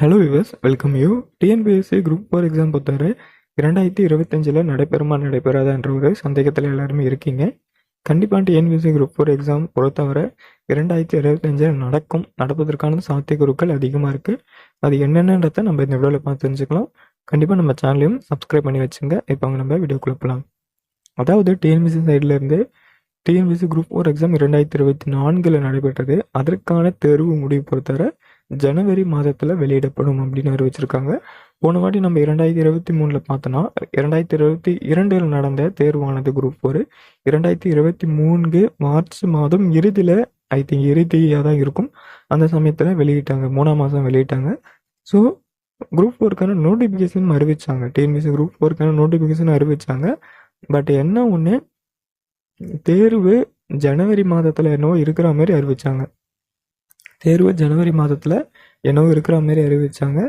Hello viewers welcome you TNPSC group four exam பொறுத்தவரை இரண்டாயிரத்தி இருபத்தஞ்சில் நடைபெறுமா நடைபெறாதான்ற ஒரு சந்தேகத்தில் எல்லாருமே இருக்கீங்க. கண்டிப்பாக டிஎன்பிஎஸ்சி குரூப் ஃபோர் எக்ஸாம் பொறுத்தவரை இரண்டாயிரத்தி இருபத்தஞ்சில் நடக்கும் நடப்பதற்கான சாத்தியக்குருக்கள் அதிகமாக இருக்குது அது என்னென்னன்றதை நம்ம இந்த வீடியோவில் பார்த்து தெரிஞ்சுக்கலாம். கண்டிப்பாக நம்ம சேனலையும் சப்ஸ்கிரைப் பண்ணி வச்சுங்க. இப்போ அவங்க நம்ம வீடியோ கொடுப்பலாம் அதாவது டிஎன்பிசி சைட்லேருந்து டிஎன்பிசி குரூப் ஃபோர் எக்ஸாம் இரண்டாயிரத்தி இருபத்தி நான்கில் நடைபெற்றது. அதற்கான தேர்வு முடிவு பொறுத்தவரை ஜனவரி மாதத்தில் வெளியிடப்படும் அப்படின்னு அறிவிச்சிருக்காங்க. போன வாட்டி நம்ம இரண்டாயிரத்தி இருபத்தி மூணில் பார்த்தோன்னா இரண்டாயிரத்தி இருபத்தி இரண்டில் நடந்த தேர்வானது குரூப் ஒரு. இரண்டாயிரத்தி இருபத்தி மூணு மார்ச் மாதம் இறுதியில் ஐ திங்க் இறுதியாக தான் இருக்கும். அந்த சமயத்தில் வெளியிட்டாங்க. மூணாம் மாதம் வெளியிட்டாங்க. ஸோ குரூப் ஒர்க்கான நோட்டிஃபிகேஷன் அறிவிச்சாங்க. டிஎன்பிசி குரூப் ஒர்க்கான நோட்டிஃபிகேஷன் அறிவிச்சாங்க. பட் என்ன ஒன்று தேர்வு ஜனவரி மாதத்தில் என்னவோ இருக்கிற மாதிரி அறிவிச்சாங்க. தேர்வு ஜனவரி மாதத்தில் என்னவோ இருக்கிற மாதிரி அறிவிச்சாங்க.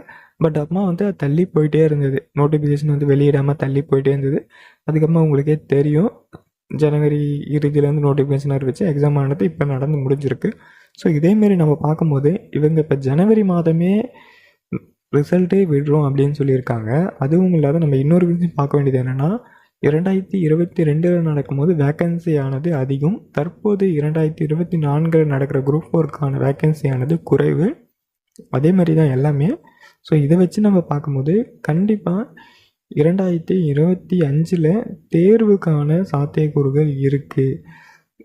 பட் அம்மா வந்து அது தள்ளி போயிட்டே இருந்தது. நோட்டிஃபிகேஷன் வந்து வெளியிடாமல் தள்ளி போயிட்டே இருந்தது. அதுக்கப்புறமா உங்களுக்கே தெரியும். ஜனவரி இறுதியிலேருந்து நோட்டிஃபிகேஷன் அறிவிச்சு எக்ஸாம் ஆனது இப்போ நடந்து முடிஞ்சிருக்கு. ஸோ இதேமாரி நம்ம பார்க்கும்போது இவங்க இப்போ ஜனவரி மாதமே ரிசல்ட்டே விடுறோம் அப்படின்னு சொல்லியிருக்காங்க. அதுவும் இல்லாத நம்ம இன்னொரு விஷயம் பார்க்க வேண்டியது என்னென்னா இரண்டாயிரத்தி இருபத்தி ரெண்டில் நடக்கும்போது வேக்கன்சி ஆனது அதிகம். தற்போது இரண்டாயிரத்தி இருபத்தி நான்கில் நடக்கிற குரூப் ஃபோருக்கான வேக்கன்சி ஆனது குறைவு. அதே மாதிரி தான் எல்லாமே. ஸோ இதை வச்சு நம்ம பார்க்கும்போது கண்டிப்பாக இரண்டாயிரத்தி இருபத்தி அஞ்சில் தேர்வுக்கான சாத்தியக்கூறுகள் இருக்குது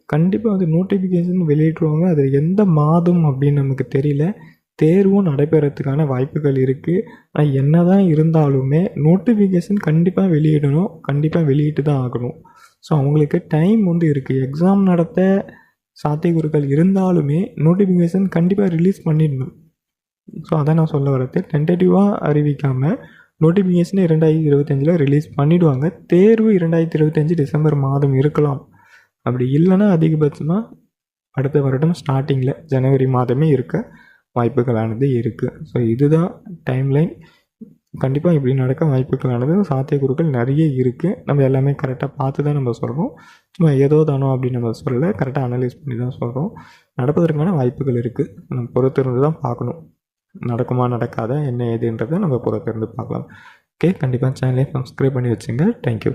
கண்டிப்பாக அது நோட்டிஃபிகேஷன் வெளியிட்டுருவாங்க. அது எந்த மாதம் அப்படின்னு நமக்கு தெரியல. தேர்வும் நடைபெறத்துக்கான வாய்ப்புகள் இருக்குது ஆனால் என்ன தான் இருந்தாலுமே நோட்டிஃபிகேஷன் கண்டிப்பாக வெளியிடணும். கண்டிப்பாக வெளியிட்டு தான் ஆகணும். ஸோ அவங்களுக்கு டைம் வந்து இருக்குது எக்ஸாம் நடத்த சாத்தியக்கூறுகள் இருந்தாலுமே நோட்டிஃபிகேஷன் கண்டிப்பாக ரிலீஸ் பண்ணிடணும். ஸோ அதான் நான் சொல்ல வரது. டென்டேட்டிவாக அறிவிக்காமல் நோட்டிஃபிகேஷனை இரண்டாயிரத்தி இருபத்தஞ்சில் ரிலீஸ் பண்ணிவிடுவாங்க தேர்வு இரண்டாயிரத்தி இருபத்தஞ்சி டிசம்பர் மாதம் இருக்கலாம். அப்படி இல்லைன்னா அதிகபட்சமாக அடுத்த வருடம் ஸ்டார்டிங்கில் ஜனவரி மாதமே இருக்க வாய்ப்புகளானது இருக்குது ஸோ இதுதான் டைம்லைன் கண்டிப்பாக இப்படி நடக்க வாய்ப்புகளானது சாத்தியக்கூறுகள் நிறைய இருக்குது நம்ம எல்லாமே கரெக்டாக பார்த்து தான் நம்ம சொல்கிறோம் சும்மா ஏதோ தானோ அப்படின்னு நம்ம சொல்லலை. கரெக்டாக அனலைஸ் பண்ணி தான் சொல்கிறோம் நடப்பதற்கான வாய்ப்புகள் இருக்குது நம்ம பொறுத்திருந்து தான் பார்க்கணும். நடக்குமா நடக்காதா என்ன ஏதுன்றதை நம்ம பொறுத்திருந்து பார்க்கலாம். ஓகே கண்டிப்பாக சேனலை சப்ஸ்கிரைப் பண்ணி வச்சுங்க. தேங்க்யூ